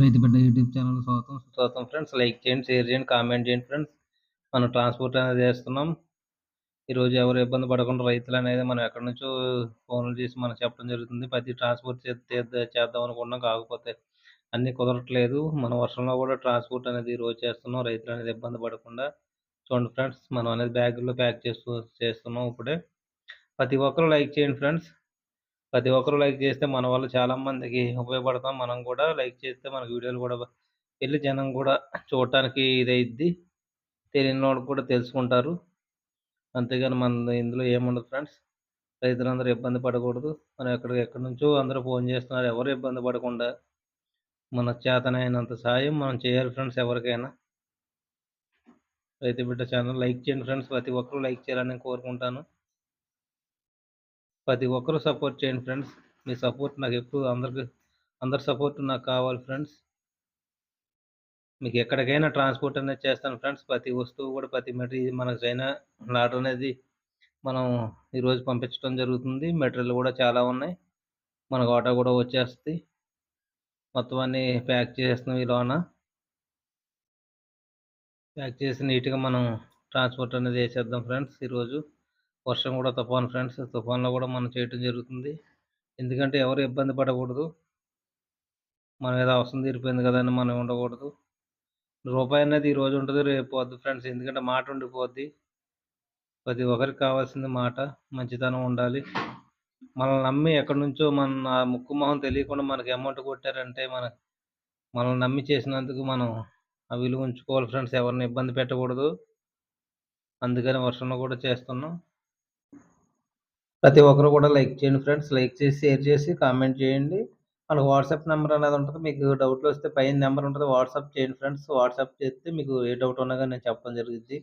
రైతు బిడ్డ YouTube channel స్వాగతం. స్వాగతం ఫ్రెండ్స్. లైక్ చేయండి షేర్ చేయండి కామెంట్ చేయండి ఫ్రెండ్స్. మనం ట్రాన్స్పోర్ట్ అనేది చేస్తున్నాం. ఈరోజు ఎవరు ఇబ్బంది పడకుండా రైతులు అనేది మనం ఎక్కడి నుంచో ఫోన్లు చేసి మనం చెప్పడం జరుగుతుంది. ప్రతి ట్రాన్స్పోర్ట్ చేద్దాం అనుకున్నాం. కాకపోతే అన్నీ కుదరట్లేదు. మన వర్షంలో కూడా ట్రాన్స్పోర్ట్ అనేది ఈరోజు రోజు చేస్తున్నాం. రైతులు అనేది ఇబ్బంది పడకుండా. చూడండి ఫ్రెండ్స్ మనం అనేది బ్యాగుల్లో ప్యాక్ చేస్తూ చేస్తున్నాం ఇప్పుడే. ప్రతి ఒక్కరు లైక్ చేయండి ఫ్రెండ్స్. ప్రతి ఒక్కరు లైక్ చేస్తే మన వల్ల చాలా మందికి ఉపయోగపడతాం. మనం కూడా లైక్ చేస్తే మనకి వీడియోలు కూడా వెళ్ళి జనం కూడా చూడటానికి ఇదైద్ది. తెలియని వాళ్ళు కూడా తెలుసుకుంటారు. అంతేగాని మన ఇందులో ఏముండదు ఫ్రెండ్స్. రైతులందరూ ఇబ్బంది పడకూడదు. మనం ఎక్కడికి ఎక్కడి నుంచో అందరూ ఫోన్ చేస్తున్నారు. ఎవరు ఇబ్బంది పడకుండా మన చేతనైనంత సాయం మనం చేయాలి ఫ్రెండ్స్ ఎవరికైనా. రైతు బిడ్డ ఛానల్ లైక్ చేయండి ఫ్రెండ్స్. ప్రతి ఒక్కరూ లైక్ చేయాలని కోరుకుంటాను. ప్రతి ఒక్కరూ సపోర్ట్ చేయండి ఫ్రెండ్స్. మీ సపోర్ట్ నాకు ఎప్పుడు అందరికి అందరి సపోర్ట్ నాకు కావాలి ఫ్రెండ్స్. మీకు ఎక్కడికైనా ట్రాన్స్పోర్ట్ అనేది చేస్తాను ఫ్రెండ్స్. ప్రతి వస్తువు కూడా ప్రతి మెటీరియల్ మనకు చైనా ఆర్డర్ అనేది మనం ఈరోజు పంపించడం జరుగుతుంది. మెటీరియల్ కూడా చాలా ఉన్నాయి. మనకు ఆటో కూడా వచ్చేస్తుంది. మొత్తం అన్ని ప్యాక్ చేస్తున్నాం ఈ లోన. ప్యాక్ చేసి నీట్గా మనం ట్రాన్స్పోర్ట్ అనేది వేసేద్దాం ఫ్రెండ్స్ ఈరోజు వర్షం కూడా తుఫాన్ ఫ్రెండ్స్. తుఫాన్లో కూడా మనం చేయటం జరుగుతుంది. ఎందుకంటే ఎవరు ఇబ్బంది పడకూడదు. మనం ఏదో అవసరం తీరిపోయింది కదా అని మనం ఉండకూడదు. రూపాయి అనేది ఈ రోజు ఉంటుంది రేపు పోద్ది ఫ్రెండ్స్. ఎందుకంటే మాట ఉండిపోద్ది. ప్రతి ఒక్కరికి కావాల్సింది మాట మంచితనం ఉండాలి. మనల్ని నమ్మి ఎక్కడి నుంచో మన ఆ ముక్కు మొహం తెలియకుండా మనకి అమౌంట్ కొట్టారంటే మన మనల్ని నమ్మి చేసినందుకు మనం ఆ విలువ ఉంచుకోవాలి ఫ్రెండ్స్. ఎవరిని ఇబ్బంది పెట్టకూడదు. అందుకని వర్షంలో కూడా చేస్తున్నాం. ప్రతి ఒక్కరు కూడా లైక్ చేయండి ఫ్రెండ్స్. లైక్ చేసి షేర్ చేసి కామెంట్ చేయండి. మనకు వాట్సాప్ నెంబర్ అనేది ఉంటుంది. మీకు డౌట్లు వస్తే పైన నెంబర్ ఉంటుంది. వాట్సాప్ చేయండి ఫ్రెండ్స్. వాట్సాప్ చేస్తే మీకు ఏ డౌట్ ఉన్నా కానీ నేను చెప్పడం జరుగుద్ది.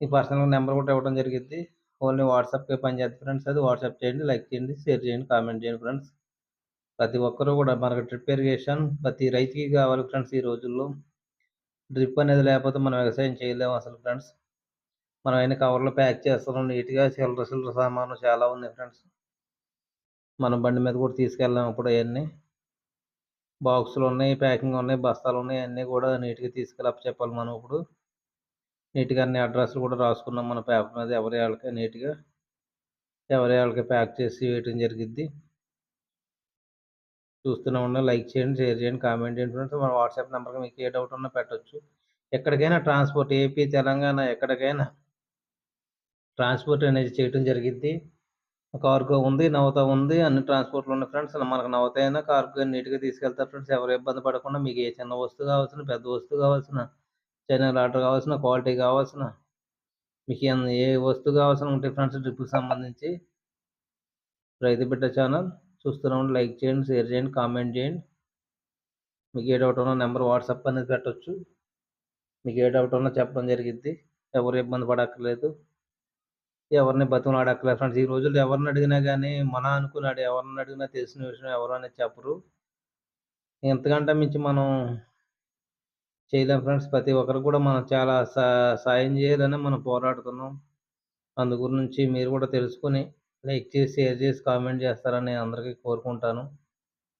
మీ పర్సనల్ నెంబర్ కూడా ఇవ్వడం జరిగింది ఓన్లీ వాట్సాప్కే పనిచేస్తుంది ఫ్రెండ్స్. అది వాట్సాప్ చేయండి లైక్ చేయండి షేర్ చేయండి కామెంట్ చేయండి ఫ్రెండ్స్. ప్రతి ఒక్కరు కూడా మనకు డ్రిప్ ఇరిగేషన్ ప్రతి రైతుకి కావాలి ఫ్రెండ్స్ ఈ రోజుల్లో. డ్రిప్ అనేది లేకపోతే మనం వ్యవసాయం చేయలేము అసలు ఫ్రెండ్స్. మనం అయినా కవర్లో ప్యాక్ చేస్తున్నాం నీట్గా చిల్లర చిల్లర సామాను చాలా ఉంది ఫ్రెండ్స్. మనం బండి మీద కూడా తీసుకెళ్ళాం ఇప్పుడు అవన్నీ. బాక్సులు ఉన్నాయి ప్యాకింగ్ ఉన్నాయి బస్తాలు ఉన్నాయి అన్నీ కూడా నీట్గా తీసుకెళ్ళి చెప్పాలి మనం ఇప్పుడు. నీట్గా అన్ని అడ్రస్లు కూడా రాసుకున్నాం మన పేపర్ మీద ఎవరి వాళ్ళకి నీట్గా. ఎవరి వాళ్ళకి ప్యాక్ చేసి వేయటం జరిగిద్ది. చూస్తూనే ఉన్నా లైక్ చేయండి షేర్ చేయండి కామెంట్ చేయండి ఫ్రెండ్స్. మన వాట్సాప్ నెంబర్కి మీకు ఏ డౌట్ ఉన్నా పెట్టవచ్చు ఎక్కడికైనా ట్రాన్స్పోర్ట్ ఏపీ తెలంగాణ ఎక్కడికైనా ట్రాన్స్పోర్ట్ అనేది చేయటం జరిగింది కార్గో ఉంది నవత ఉంది అన్ని ట్రాన్స్పోర్ట్లు ఉన్నాయి ఫ్రెండ్స్ మనకు నవత అయినా కార్గో నీట్గా తీసుకెళ్తారు ఫ్రెండ్స్. ఎవరు ఇబ్బంది పడకుండా మీకు ఏ చిన్న వస్తువు కావాల్సిన పెద్ద వస్తువు కావాల్సిన చైనా ఆర్డర్ కావాల్సిన క్వాలిటీ కావాల్సిన మీకు ఏ వస్తువు కావాల్సిన ఉంటాయి ఫ్రెండ్స్ ట్రిప్కి సంబంధించి రైతు బిడ్డ ఛానల్ చూస్తున్నాం లైక్ చేయండి షేర్ చేయండి కామెంట్ చేయండి. మీకు ఏ డౌట్ ఉన్నా నెంబర్ వాట్సాప్ అనేది పెట్టవచ్చు మీకు ఏ డౌట్ ఉన్నా చెప్పడం జరిగింది ఎవరు ఇబ్బంది పడక్కర్లేదు. ఎవరిని బతుకులాడక్కర్లేదు ఫ్రెండ్స్ ఈ రోజుల్లో ఎవరిని అడిగినా కానీ మన అనుకున్నాడు ఎవరిని అడిగినా తెలిసిన విషయం ఎవరు అనేది చెప్పరు. ఎంతకంటే మించి మనం చేయలేం ఫ్రెండ్స్. ప్రతి ఒక్కరు కూడా మనం చాలా సా సాయం చేయాలని మనం పోరాడుతున్నాం. అందు గురించి మీరు కూడా తెలుసుకొని లైక్ చేసి షేర్ చేసి కామెంట్ చేస్తారని అందరికీ కోరుకుంటాను.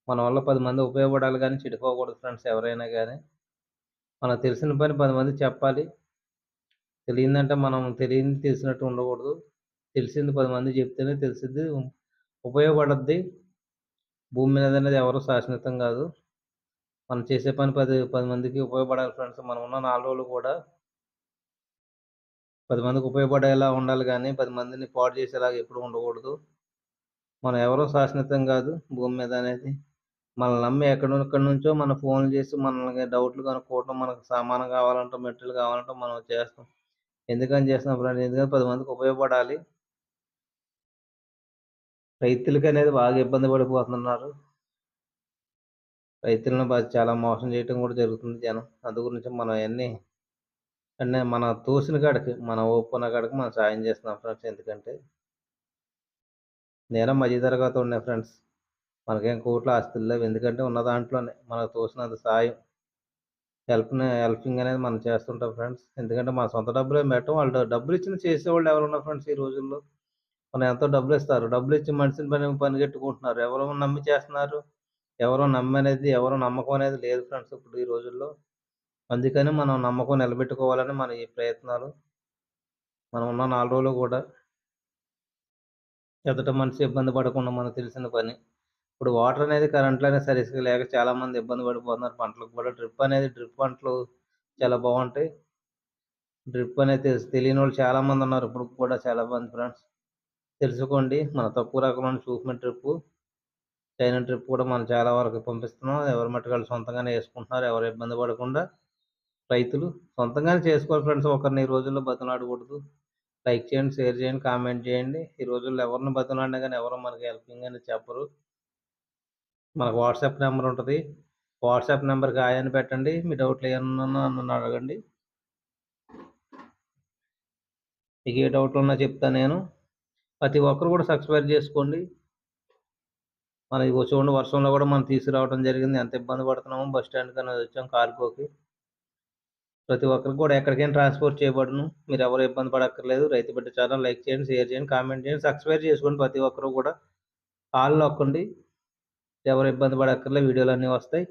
మన వల్ల పది మంది ఉపయోగపడాలి కానీ చెడిపోకూడదు ఫ్రెండ్స్ ఎవరైనా కానీ మనకు తెలిసిన పని పది మంది చెప్పాలి. తెలియందంటే మనం తెలియంది తెలిసినట్టు ఉండకూడదు. తెలిసింది పది మంది చెప్తేనే తెలిసింది ఉపయోగపడద్ది. భూమి మీద అనేది ఎవరు శాశ్వతం కాదు. మనం చేసే పని పది పది మందికి ఉపయోగపడాలి ఫ్రెండ్స్. మనం ఉన్న నాలుగు రోజులు కూడా పది మందికి ఉపయోగపడేలా ఉండాలి కానీ పది మందిని పాడు చేసేలాగా ఎప్పుడు ఉండకూడదు. మనం ఎవరో శాశ్వతం కాదు భూమి మీద అనేది. మనల్ని నమ్మి ఎక్కడ ఎక్కడి నుంచో మన ఫోన్ చేసి మనల్ని డౌట్లు కనుక్కోవటం మనకు సామానం కావాలంటే మెటీరియల్ కావాలంటే మనం చేస్తాం. ఎందుకని చేస్తున్నాం ఫ్రెండ్స్ ఎందుకంటే పది మందికి ఉపయోగపడాలి? రైతులకి అనేది బాగా ఇబ్బంది పడిపోతున్నారు. రైతులను చాలా మోసం చేయటం కూడా జరుగుతుంది జనం. అందు గురించి మనం అవన్నీ అంటే మన తోసిన కాడికి మన ఓపుకున్న కాడికి మనం సాయం చేస్తున్నాం ఫ్రెండ్స్. ఎందుకంటే నేను మధ్య తరగతి ఉన్నాయి ఫ్రెండ్స్. మనకేం కోట్ల ఆస్తులు లేవు. ఎందుకంటే ఉన్న దాంట్లోనే మనకు తోసినంత సాయం హెల్ప్ని హెల్పింగ్ అనేది మనం చేస్తుంటాం ఫ్రెండ్స్. ఎందుకంటే మన సొంత డబ్బులే పెట్టం వాళ్ళు డబ్బులు ఇచ్చిన చేసేవాళ్ళు ఎవరున్నారు ఫ్రెండ్స్ ఈ రోజుల్లో. మనం ఎంతో డబ్బులు ఇస్తారు డబ్బులు ఇచ్చి మనిషిని పని పని కట్టుకుంటున్నారు ఎవరు నమ్మి చేస్తున్నారు. ఎవరు నమ్మనేది ఎవరు నమ్మకం అనేది లేదు ఫ్రెండ్స్ ఇప్పుడు ఈ రోజుల్లో. అందుకని మనం నమ్మకం నిలబెట్టుకోవాలని మన ఈ ప్రయత్నాలు. మనం ఉన్న నాలుగు రోజులు కూడా ఎదుట మనిషి ఇబ్బంది పడకుండా మనకు తెలిసిన పని. ఇప్పుడు వాటర్ అనేది కరెంట్లోనే అనేది సరిగ్గా లేక చాలా మంది ఇబ్బంది పడిపోతున్నారు. పంటలకు కూడా డ్రిప్ అనేది డ్రిప్ పంటలు చాలా బాగుంటాయి. డ్రిప్ అనేది తెలుసు తెలియని వాళ్ళు చాలా మంది ఉన్నారు. ఇప్పుడు కూడా చాలా మంది ఫ్రెండ్స్. తెలుసుకోండి. మన తక్కువ రకమైన చూపిన ట్రిప్ చైనా ట్రిప్ కూడా మనం చాలా వరకు పంపిస్తున్నాం. ఎవరి మట్టుకాలు సొంతంగానే వేసుకుంటున్నారు. ఎవరు ఇబ్బంది పడకుండా రైతులు సొంతంగానే చేసుకోవాలి ఫ్రెండ్స్. ఒకరిని ఈ రోజుల్లో బతులాడకూడదు లైక్ చేయండి షేర్ చేయండి కామెంట్ చేయండి. ఈ రోజుల్లో ఎవరిని బతులాడినా కానీ ఎవరు మనకి హెల్పింగ్ అని చెప్పరు. మనకు వాట్సాప్ నెంబర్ ఉంటుంది. వాట్సాప్ నెంబర్కి ఆయని పెట్టండి. మీ డౌట్లు ఏమన్నా నన్ను అడగండి. మీకు ఏ డౌట్లు ఉన్నా చెప్తాను నేను. ప్రతి ఒక్కరు కూడా సబ్స్క్రైబ్ చేసుకోండి. మన ఇగో చూడండి వర్షంలో కూడా మనం తీసుకురావడం జరిగింది. ఎంత ఇబ్బంది పడుతున్నాము బస్ స్టాండ్ కన్నా వచ్చాం కార్గోకి. ప్రతి ఒక్కరికి కూడా ఎక్కడికైనా ట్రాన్స్పోర్ట్ చేయబడును. మీరు ఎవరు ఇబ్బంది పడక్కర్లేదు. రైతు బిడ్డ ఛానల్ లైక్ చేయండి షేర్ చేయండి కామెంట్ చేయండి. సబ్స్క్రైబ్ చేసుకోండి ప్రతి ఒక్కరు కూడా. ఆల్ నొక్కండి. ఎవరు ఇబ్బంది పడక్కర్లే వీడియోలు అన్నీ వస్తాయి.